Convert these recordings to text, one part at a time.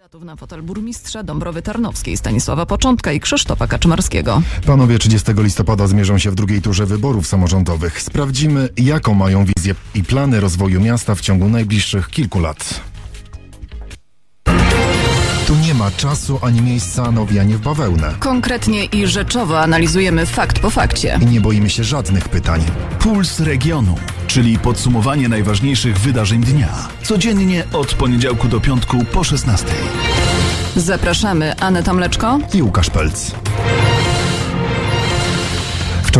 Kandydatów na fotel burmistrza Dąbrowy Tarnowskiej Stanisława Początka i Krzysztofa Kaczmarskiego. Panowie 30 listopada zmierzą się w drugiej turze wyborów samorządowych. Sprawdzimy, jaką mają wizję i plany rozwoju miasta w ciągu najbliższych kilku lat. Tu nie ma czasu ani miejsca na owijanie w bawełnę. Konkretnie i rzeczowo analizujemy fakt po fakcie. I nie boimy się żadnych pytań. Puls regionu, czyli podsumowanie najważniejszych wydarzeń dnia. Codziennie od poniedziałku do piątku po 16. Zapraszamy Aneta Mleczko. I Łukasz Pelc.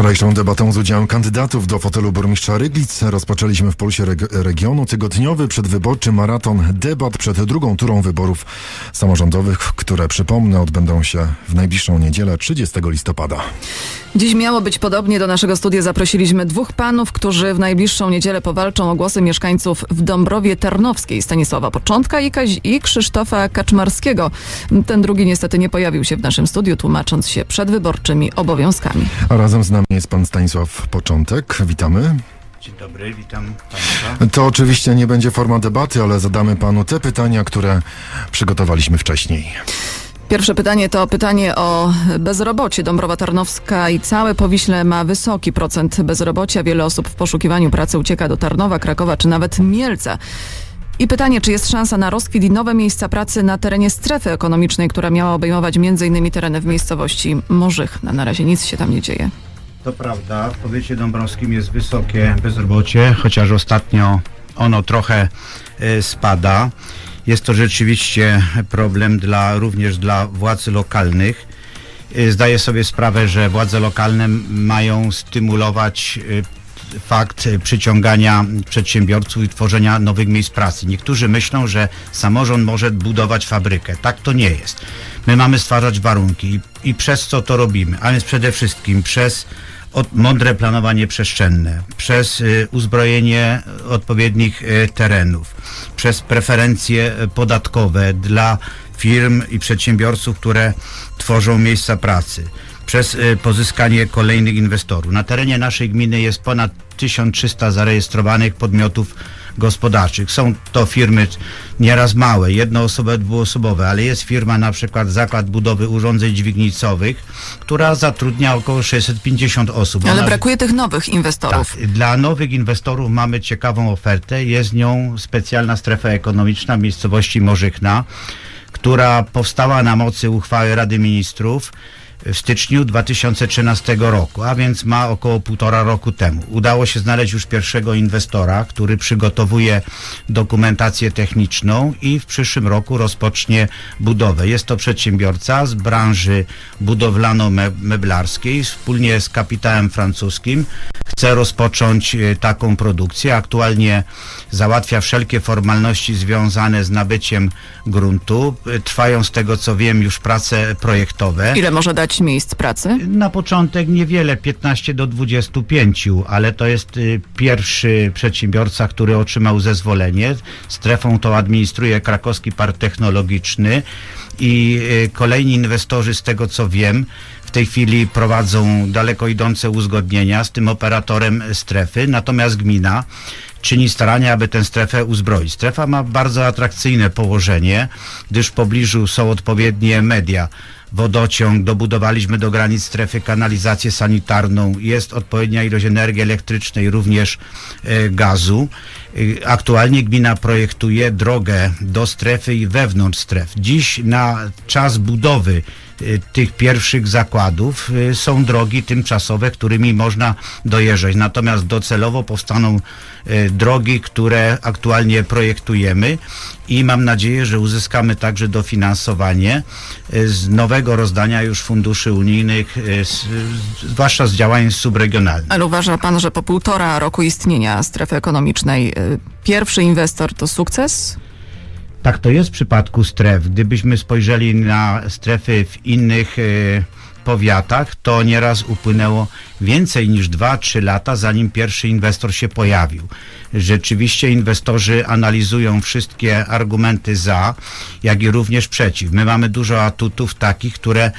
Wczorajszą debatą z udziałem kandydatów do fotelu burmistrza Ryglic rozpoczęliśmy w Pulsie reg Regionu tygodniowy przedwyborczy maraton debat przed drugą turą wyborów samorządowych, które przypomnę odbędą się w najbliższą niedzielę 30 listopada. Dziś miało być podobnie. Do naszego studia zaprosiliśmy dwóch panów, którzy w najbliższą niedzielę powalczą o głosy mieszkańców w Dąbrowie Tarnowskiej Stanisława Początka i, Kazi i Krzysztofa Kaczmarskiego. Ten drugi niestety nie pojawił się w naszym studiu, tłumacząc się przedwyborczymi obowiązkami. A razem z nami jest pan Stanisław Początek. Witamy. Dzień dobry, witam Państwa. To oczywiście nie będzie forma debaty, ale zadamy panu te pytania, które przygotowaliśmy wcześniej. Pierwsze pytanie to pytanie o bezrobocie. Dąbrowa Tarnowska i całe Powiśle ma wysoki procent bezrobocia. Wiele osób w poszukiwaniu pracy ucieka do Tarnowa, Krakowa czy nawet Mielca. I pytanie, czy jest szansa na rozkwit i nowe miejsca pracy na terenie strefy ekonomicznej, która miała obejmować m.in. tereny w miejscowości Morzychna. Na razie nic się tam nie dzieje. To prawda, w powiecie dąbrowskim jest wysokie bezrobocie, chociaż ostatnio ono trochę y, spada. Jest to rzeczywiście problem dla, również dla władz lokalnych. Y, Zdaję sobie sprawę, że władze lokalne mają stymulować y, fakt przyciągania przedsiębiorców i tworzenia nowych miejsc pracy. Niektórzy myślą, że samorząd może budować fabrykę. Tak to nie jest. My mamy stwarzać warunki i, i przez co to robimy? A więc przede wszystkim przez od, mądre planowanie przestrzenne, przez y, uzbrojenie odpowiednich y, terenów, przez preferencje y, podatkowe dla firm i przedsiębiorców, które tworzą miejsca pracy przez pozyskanie kolejnych inwestorów. Na terenie naszej gminy jest ponad 1300 zarejestrowanych podmiotów gospodarczych. Są to firmy nieraz małe, jednoosobowe, dwuosobowe, ale jest firma na przykład Zakład Budowy Urządzeń Dźwignicowych, która zatrudnia około 650 osób. Ale Ona- brakuje tych nowych inwestorów. tak, dla nowych inwestorów mamy ciekawą ofertę. Jest nią specjalna strefa ekonomiczna w miejscowości Morzychna, która powstała na mocy uchwały Rady Ministrów w styczniu 2013 roku, a więc ma około półtora roku temu. Udało się znaleźć już pierwszego inwestora, który przygotowuje dokumentację techniczną i w przyszłym roku rozpocznie budowę. Jest to przedsiębiorca z branży budowlano-meblarskiej wspólnie z kapitałem francuskim chce rozpocząć e, taką produkcję. Aktualnie załatwia wszelkie formalności związane z nabyciem gruntu. E, Trwają z tego co wiem już prace projektowe. Ile może dać miejsc pracy? Na początek niewiele, 15 do 25, ale to jest y, pierwszy przedsiębiorca, który otrzymał zezwolenie. Strefą to administruje Krakowski Park Technologiczny i y, kolejni inwestorzy, z tego co wiem, w tej chwili prowadzą daleko idące uzgodnienia z tym operatorem strefy, natomiast gmina czyni starania, aby tę strefę uzbroić. Strefa ma bardzo atrakcyjne położenie, gdyż w pobliżu są odpowiednie media. Wodociąg, dobudowaliśmy do granic strefy kanalizację sanitarną, jest odpowiednia ilość energii elektrycznej, również e, gazu. E, Aktualnie gmina projektuje drogę do strefy i wewnątrz stref. Dziś na czas budowy e, tych pierwszych zakładów są drogi tymczasowe, którymi można dojeżdżać. Natomiast docelowo powstaną drogi, które aktualnie projektujemy i mam nadzieję, że uzyskamy także dofinansowanie e, z nowego rozdania już funduszy unijnych, e, zwłaszcza z działań subregionalnych. Ale uważa pan, że po półtora roku istnienia strefy ekonomicznej y, pierwszy inwestor to sukces? Tak to jest w przypadku stref. Gdybyśmy spojrzeli na strefy w innych e, powiatach, to nieraz upłynęło więcej niż 2-3 lata, zanim pierwszy inwestor się pojawił. Rzeczywiście inwestorzy analizują wszystkie argumenty za, jak i również przeciw. My mamy dużo atutów takich, które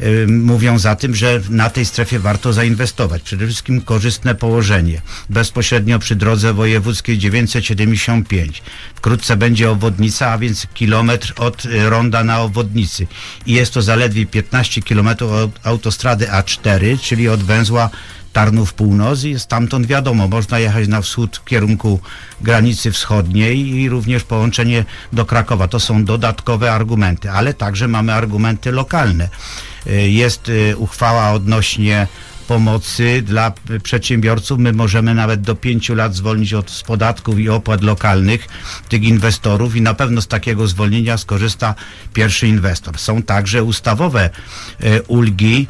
y, mówią za tym, że na tej strefie warto zainwestować. Przede wszystkim korzystne położenie. Bezpośrednio przy drodze wojewódzkiej 975. Wkrótce będzie obwodnica, a więc kilometr od y, ronda na obwodnicy. I jest to zaledwie 15 kilometrów autostrady A4, czyli od węzła Tarnów Północ i stamtąd wiadomo, można jechać na wschód w kierunku granicy wschodniej i również połączenie do Krakowa. To są dodatkowe argumenty, ale także mamy argumenty lokalne. Y, jest y, uchwała odnośnie pomocy dla przedsiębiorców. My możemy nawet do pięciu lat zwolnić od podatków i opłat lokalnych tych inwestorów i na pewno z takiego zwolnienia skorzysta pierwszy inwestor. Są także ustawowe y, ulgi,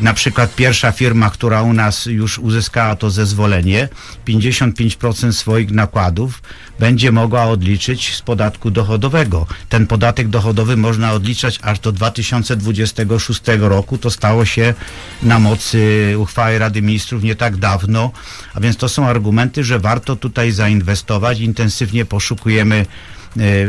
na przykład pierwsza firma, która u nas już uzyskała to zezwolenie, 55% swoich nakładów będzie mogła odliczyć z podatku dochodowego. Ten podatek dochodowy można odliczać aż do 2026 roku. To stało się na mocy uchwały Rady Ministrów nie tak dawno, a więc to są argumenty, że warto tutaj zainwestować. Intensywnie poszukujemy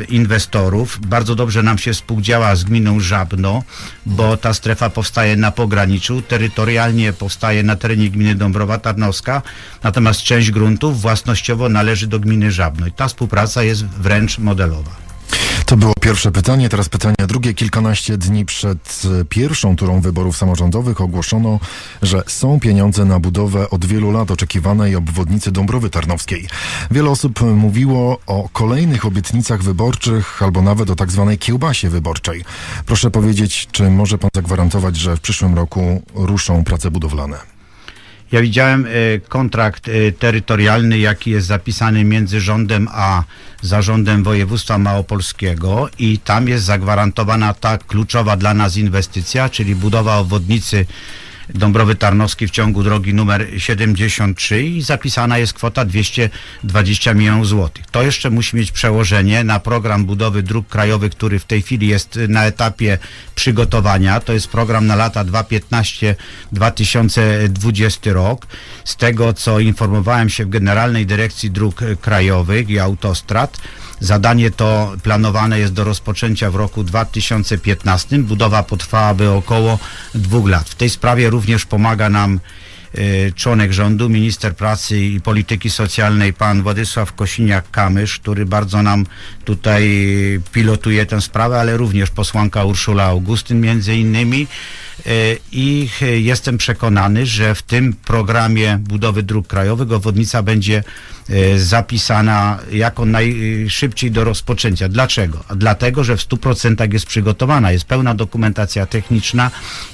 inwestorów. Bardzo dobrze nam się współdziała z gminą Żabno, bo ta strefa powstaje na pograniczu, terytorialnie powstaje na terenie gminy Dąbrowa Tarnowska, natomiast część gruntów własnościowo należy do gminy Żabno i ta współpraca jest wręcz modelowa. To było pierwsze pytanie, teraz pytanie drugie. Kilkanaście dni przed e, pierwszą turą wyborów samorządowych ogłoszono, że są pieniądze na budowę od wielu lat oczekiwanej obwodnicy Dąbrowy Tarnowskiej. Wiele osób mówiło o kolejnych obietnicach wyborczych albo nawet o tak zwanej kiełbasie wyborczej. Proszę powiedzieć, czy może pan zagwarantować, że w przyszłym roku ruszą prace budowlane? Ja widziałem e, kontrakt e, terytorialny, jaki jest zapisany między rządem a zarządem województwa małopolskiego i tam jest zagwarantowana ta kluczowa dla nas inwestycja, czyli budowa obwodnicy Dąbrowy Tarnowski w ciągu drogi numer 73 i zapisana jest kwota 220 milionów złotych. To jeszcze musi mieć przełożenie na program budowy dróg krajowych, który w tej chwili jest na etapie przygotowania. To jest program na lata 2015-2020 rok. Z tego, co informowałem się w Generalnej Dyrekcji Dróg Krajowych i Autostrad, Zadanie to planowane jest do rozpoczęcia w roku 2015. Budowa potrwałaby około dwóch lat. W tej sprawie również pomaga nam e, członek rządu, minister pracy i polityki socjalnej, pan Władysław Kosiniak-Kamysz, który bardzo nam tutaj pilotuje tę sprawę, ale również posłanka Urszula Augustyn między innymi. E, I jestem przekonany, że w tym programie budowy dróg krajowych obwodnica będzie e, zapisana jako najszybciej do rozpoczęcia. Dlaczego? Dlatego, że w 100% jest przygotowana, jest pełna dokumentacja techniczna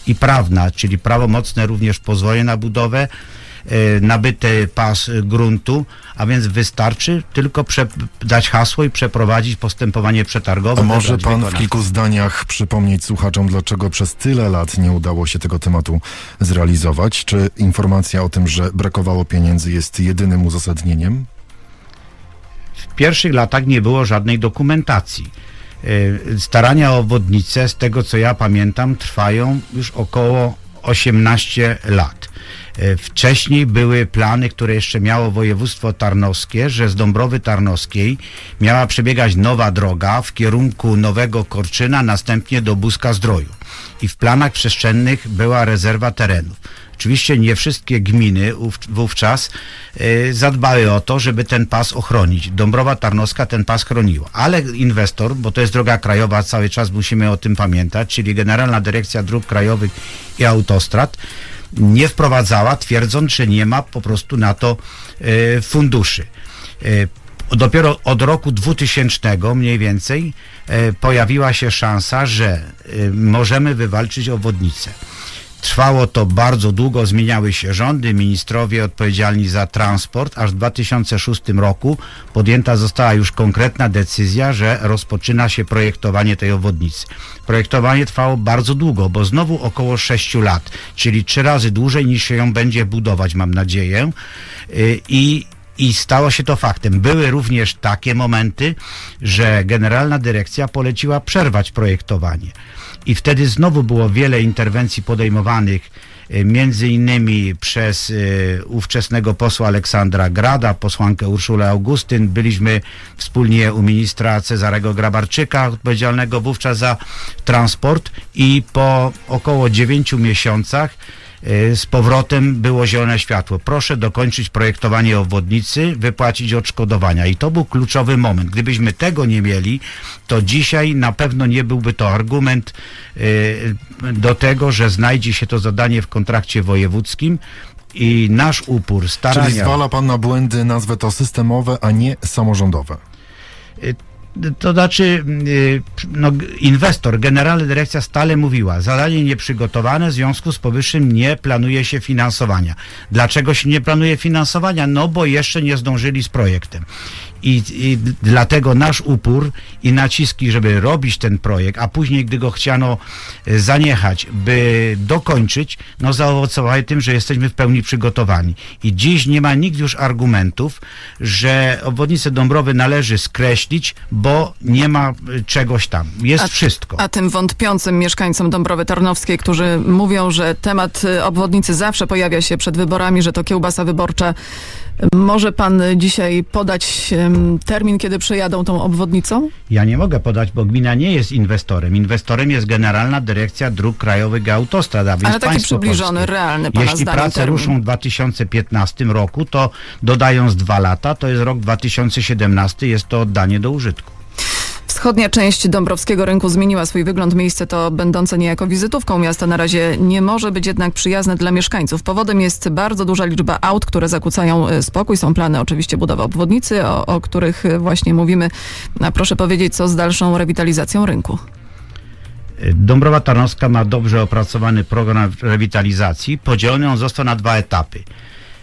i prawna, czyli prawomocne również pozwolenie na budowę, E, nabyty pas gruntu, a więc wystarczy tylko dać hasło i przeprowadzić postępowanie przetargowe. A może pan wykonać. w kilku zdaniach przypomnieć słuchaczom, dlaczego przez tyle lat nie udało się tego tematu zrealizować? Czy informacja o tym, że brakowało pieniędzy jest jedynym uzasadnieniem? W pierwszych latach nie było żadnej dokumentacji. E, starania o obwodnicę, z tego co ja pamiętam, trwają już około 18 lat. E, wcześniej były plany, które jeszcze miało województwo tarnowskie, że z Dąbrowy Tarnowskiej miała przebiegać nowa droga w kierunku Nowego Korczyna, następnie do Buzka Zdroju. I w planach przestrzennych była rezerwa terenów. Oczywiście nie wszystkie gminy wówczas y, zadbały o to, żeby ten pas ochronić. Dąbrowa Tarnowska ten pas chroniła, ale inwestor, bo to jest droga krajowa, cały czas musimy o tym pamiętać, czyli Generalna Dyrekcja Dróg Krajowych i Autostrad, nie wprowadzała, twierdząc, że nie ma po prostu na to y, funduszy. Y, dopiero od roku 2000 mniej więcej y, pojawiła się szansa, że możemy wywalczyć obwodnicę. Trwało to bardzo długo, zmieniały się rządy, ministrowie odpowiedzialni za transport. Aż w 2006 roku podjęta została już konkretna decyzja, że rozpoczyna się projektowanie tej obwodnicy. Projektowanie trwało bardzo długo, bo znowu około 6 lat, czyli trzy razy dłużej niż się ją będzie budować, mam nadzieję. Y, I i stało się to faktem. Były również takie momenty, że Generalna Dyrekcja poleciła przerwać projektowanie. I wtedy znowu było wiele interwencji podejmowanych e, między innymi przez e, ówczesnego posła Aleksandra Grada, posłankę Urszulę Augustyn. Byliśmy wspólnie u ministra Cezarego Grabarczyka, odpowiedzialnego wówczas za transport i po około dziewięciu miesiącach z powrotem było zielone światło. Proszę dokończyć projektowanie obwodnicy, wypłacić odszkodowania. I to był kluczowy moment. Gdybyśmy tego nie mieli, to dzisiaj na pewno nie byłby to argument y, do tego, że znajdzie się to zadanie w kontrakcie wojewódzkim i nasz upór, starania... Czyli zwala pan na błędy, nazwę to systemowe, a nie samorządowe. To znaczy, y, no, inwestor, generalna dyrekcja stale mówiła, zadanie nieprzygotowane, w związku z powyższym nie planuje się finansowania. Dlaczego się nie planuje finansowania? No bo jeszcze nie zdążyli z projektem. I, I, dlatego nasz upór i naciski, żeby robić ten projekt, a później, gdy go chciano e, zaniechać, by dokończyć, no zaowocowały tym, że jesteśmy w pełni przygotowani. I dziś nie ma nikt już argumentów, że obwodnicę Dąbrowy należy skreślić, bo nie ma e, czegoś tam. Jest a, wszystko. A tym wątpiącym mieszkańcom Dąbrowy Tarnowskiej, którzy mówią, że temat e, obwodnicy zawsze pojawia się przed wyborami, że to kiełbasa wyborcza może pan dzisiaj podać termin, kiedy przejadą tą obwodnicą? Ja nie mogę podać, bo gmina nie jest inwestorem. Inwestorem jest Generalna Dyrekcja Dróg Krajowych i Autostrad, a więc Ale taki przybliżony, polskie. realny pana Jeśli prace termin. ruszą w 2015 roku, to dodając dwa lata, to jest rok 2017, jest to oddanie do użytku. Wschodnia część Dąbrowskiego Rynku zmieniła swój wygląd. Miejsce to będące niejako wizytówką miasta na razie nie może być jednak przyjazne dla mieszkańców. Powodem jest bardzo duża liczba aut, które zakłócają e, spokój. Są plany oczywiście budowy obwodnicy, o, o których e, właśnie mówimy. A proszę powiedzieć, co z dalszą rewitalizacją rynku? Dąbrowa Tarnowska ma dobrze opracowany program rewitalizacji. Podzielony on został na dwa etapy.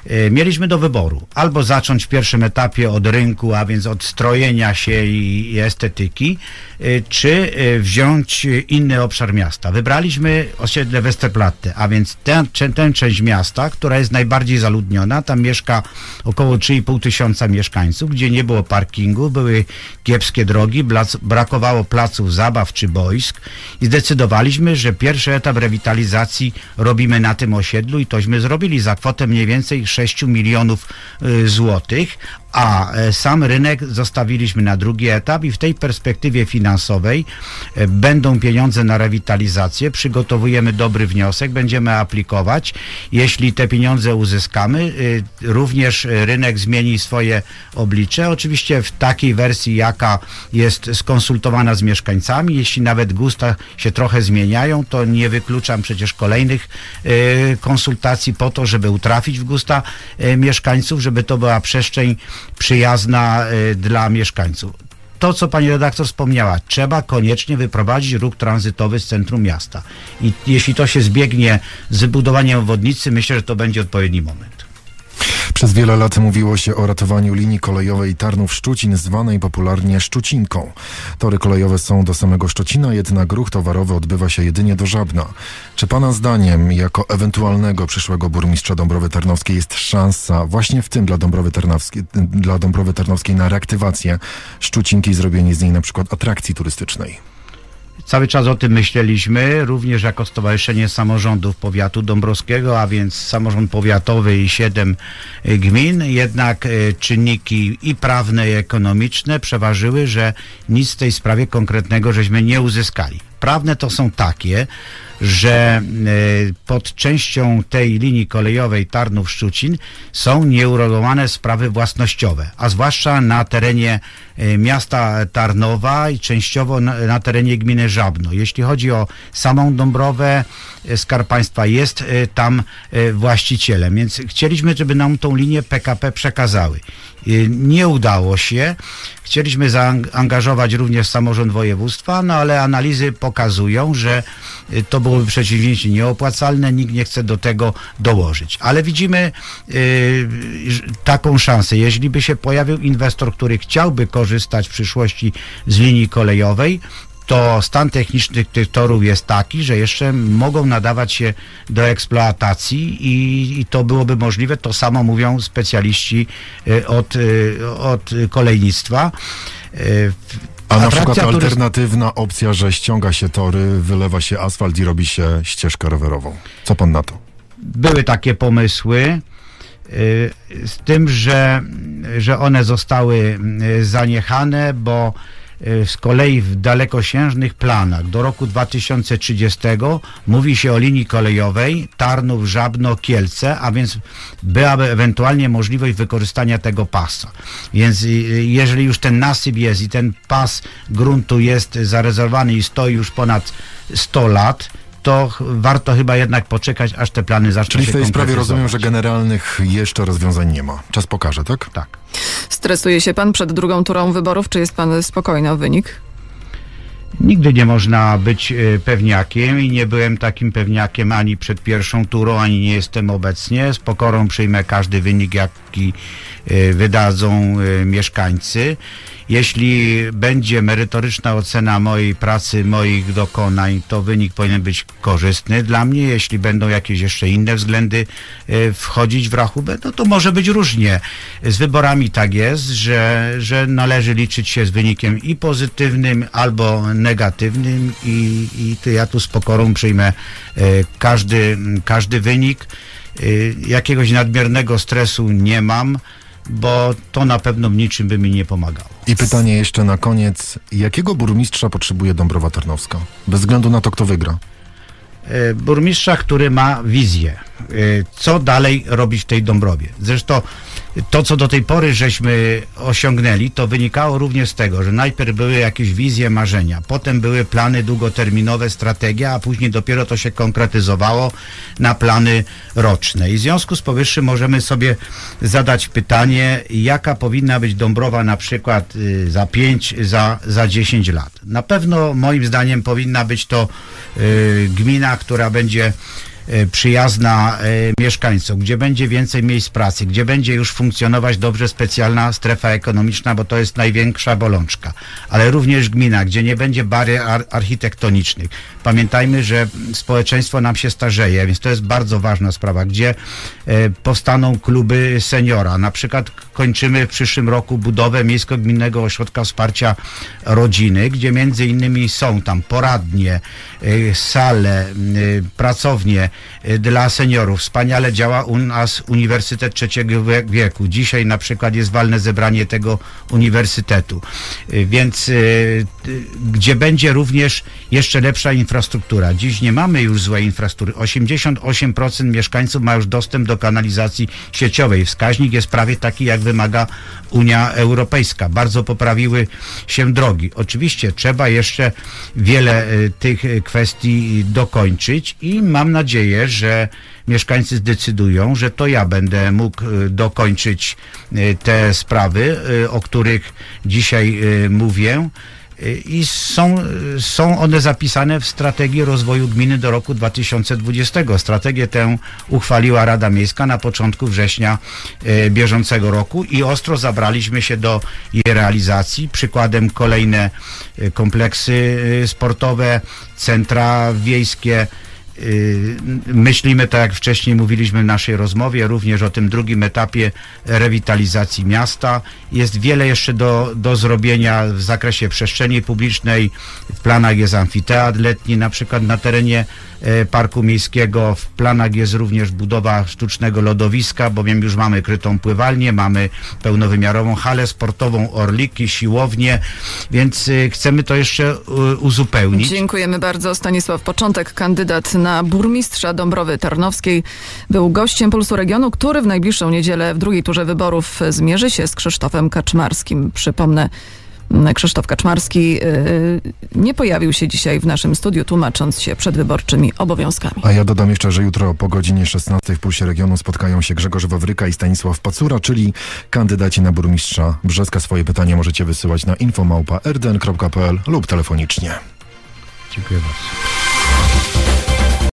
E, mieliśmy do wyboru albo zacząć w pierwszym etapie od rynku, a więc od strojenia się i, i estetyki, e, czy e, wziąć inny obszar miasta. Wybraliśmy osiedle Westerplatte, a więc tę, tę część miasta, która jest najbardziej zaludniona. Tam mieszka około 3,5 tysiąca mieszkańców, gdzie nie było parkingu, były kiepskie drogi, brakowało placów zabaw czy boisk i zdecydowaliśmy, że pierwszy etap rewitalizacji robimy na tym osiedlu i tośmy zrobili za kwotę mniej więcej 6 milionów y, złotych, a e, sam rynek zostawiliśmy na drugi etap i w tej perspektywie finansowej e, będą pieniądze na rewitalizację. Przygotowujemy dobry wniosek, będziemy aplikować. Jeśli te pieniądze uzyskamy, y, również rynek zmieni swoje oblicze. Oczywiście w takiej wersji, jaka jest skonsultowana z mieszkańcami. Jeśli nawet gusta się trochę zmieniają, to nie wykluczam przecież kolejnych konsultacji po to, żeby utrafić w gusta mieszkańców, żeby to była przestrzeń przyjazna y, dla mieszkańców. To, co pani redaktor wspomniała, trzeba koniecznie wyprowadzić ruch tranzytowy z centrum miasta. I jeśli to się zbiegnie z wybudowaniem obwodnicy, myślę, że to będzie odpowiedni moment. Przez wiele lat mówiło się o ratowaniu linii kolejowej Tarnów-Szczucin, zwanej popularnie Szczucinką. Tory kolejowe są do samego Szczocina, jednak ruch towarowy odbywa się jedynie do Żabna. Czy Pana zdaniem, jako ewentualnego przyszłego burmistrza Dąbrowy Tarnowskiej, jest szansa właśnie w tym dla Dąbrowy Tarnowskiej, dla Dąbrowy Tarnowskiej na reaktywację Szczucinki i zrobienie z niej na przykład atrakcji turystycznej? Cały czas o tym myśleliśmy, również jako Stowarzyszenie Samorządów Powiatu Dąbrowskiego, a więc samorząd powiatowy i siedem y, gmin. Jednak y, czynniki i prawne, i ekonomiczne przeważyły, że nic w tej sprawie konkretnego żeśmy nie uzyskali. Prawne to są takie, że e, pod częścią tej linii kolejowej Tarnów-Szczucin są nieuregulowane sprawy własnościowe, a zwłaszcza na terenie e, miasta Tarnowa i częściowo na, terenie gminy Żabno. Jeśli chodzi o samą Dąbrowę, e, Skarb Państwa jest tam właścicielem, więc chcieliśmy, żeby nam tą linię PKP przekazały. Nie udało się. Chcieliśmy zaangażować również samorząd województwa, no ale analizy pokazują, że to byłoby przedsięwzięcie nieopłacalne, nikt nie chce do tego dołożyć. Ale widzimy y, taką szansę. Jeśli by się pojawił inwestor, który chciałby korzystać w przyszłości z linii kolejowej, to stan techniczny tych torów jest taki, że jeszcze mogą nadawać się do eksploatacji i, i to byłoby możliwe. To samo mówią specjaliści y, od, y, od kolejnictwa. A na przykład alternatywna opcja, że ściąga się tory, wylewa się asfalt i robi się ścieżkę rowerową. Co pan na to? były takie pomysły, y, z tym, że, że one zostały y, zaniechane, bo z kolei w dalekosiężnych planach do roku 2030 mówi się o linii kolejowej Tarnów, Żabno, Kielce, a więc byłaby ewentualnie możliwość wykorzystania tego pasa. Więc y, jeżeli już ten nasyp jest i ten pas gruntu jest zarezerwowany i stoi już ponad 100 lat, to warto chyba jednak poczekać, aż te plany zaczną Czyli w się tej sprawie rozumiem, że generalnych jeszcze rozwiązań nie ma. Czas pokaże, tak? Tak. Stresuje się pan przed drugą turą wyborów, czy jest pan spokojny o wynik? Nigdy nie można być e, pewniakiem i nie byłem takim pewniakiem ani przed pierwszą turą, ani nie jestem obecnie. Z pokorą przyjmę każdy wynik, jaki wydadzą e, mieszkańcy. Jeśli będzie merytoryczna ocena mojej pracy, moich dokonań, to wynik powinien być korzystny dla mnie. Jeśli będą jakieś jeszcze inne względy e, wchodzić w rachubę, no to może być różnie. Z wyborami tak jest, że, że należy liczyć się z wynikiem i pozytywnym, albo negatywnym i, i to ja tu z pokorą przyjmę e, każdy, każdy wynik. E, Jakiegoś nadmiernego stresu nie mam, bo to na pewno niczym by mi nie pomagało. I pytanie jeszcze na koniec. Jakiego burmistrza potrzebuje Dąbrowa Tarnowska? Bez względu na to, kto wygra. e, burmistrza, który ma wizję, co dalej robić w tej Dąbrowie. Zresztą to, co do tej pory żeśmy osiągnęli, to wynikało również z tego, że najpierw były jakieś wizje, marzenia, potem były plany długoterminowe, strategia, a później dopiero to się konkretyzowało na plany roczne. I w związku z powyższym możemy sobie zadać pytanie, jaka powinna być Dąbrowa na przykład y, za 5, za, za 10 lat. Na pewno moim zdaniem powinna być to y, gmina, która będzie y, przyjazna y, mieszkańcom, gdzie będzie więcej miejsc pracy, gdzie będzie już funkcjonować dobrze specjalna strefa ekonomiczna, bo to jest największa bolączka, ale również gmina, gdzie nie będzie barier ar- architektonicznych. Pamiętajmy, że społeczeństwo nam się starzeje, więc to jest bardzo ważna sprawa, gdzie e, powstaną kluby seniora. Na przykład kończymy w przyszłym roku budowę Miejsko-Gminnego Ośrodka Wsparcia Rodziny, gdzie między innymi są tam poradnie, e, sale, e, pracownie e, dla seniorów. Wspaniale działa u nas Uniwersytet Trzeciego wie- Wieku. Dzisiaj na przykład jest walne zebranie tego uniwersytetu. Więc gdzie będzie również jeszcze lepsza infrastruktura. Dziś nie mamy już złej infrastruktury. 88% mieszkańców ma już dostęp do kanalizacji sieciowej. Wskaźnik jest prawie taki, jak wymaga Unia Europejska. Bardzo poprawiły się drogi. Oczywiście trzeba jeszcze wiele e, tych e, kwestii dokończyć i mam nadzieję, że mieszkańcy zdecydują, że to ja będę mógł e, dokończyć te sprawy, o których dzisiaj mówię. I są, są one zapisane w strategii rozwoju gminy do roku 2020. Strategię tę uchwaliła Rada Miejska na początku września e, bieżącego roku i ostro zabraliśmy się do jej realizacji. Przykładem kolejne e, kompleksy e, sportowe, centra wiejskie, Myślimy, tak jak wcześniej mówiliśmy w naszej rozmowie, również o tym drugim etapie rewitalizacji miasta. Jest wiele jeszcze do, do zrobienia w zakresie przestrzeni publicznej. W planach jest amfiteatr letni, na przykład na terenie e, Parku Miejskiego. W planach jest również budowa sztucznego lodowiska, bowiem już mamy krytą pływalnię, mamy pełnowymiarową halę sportową, orliki, siłownię, więc y, chcemy to jeszcze y, uzupełnić. Dziękujemy bardzo. Stanisław Początek, kandydat na burmistrza Dąbrowy Tarnowskiej, był gościem Pulsu Regionu, który w najbliższą niedzielę w drugiej turze wyborów zmierzy się z Krzysztofem Kaczmarskim. Przypomnę, Krzysztof Kaczmarski yy, nie pojawił się dzisiaj w naszym studiu, tłumacząc się przedwyborczymi obowiązkami. A ja dodam jeszcze, że jutro po godzinie 16 w Pulsie Regionu spotkają się Grzegorz Wawryka i Stanisław Pacura, czyli kandydaci na burmistrza Brzeska. Swoje pytania możecie wysyłać na infomałpa.rdn.pl lub telefonicznie. Dziękuję bardzo.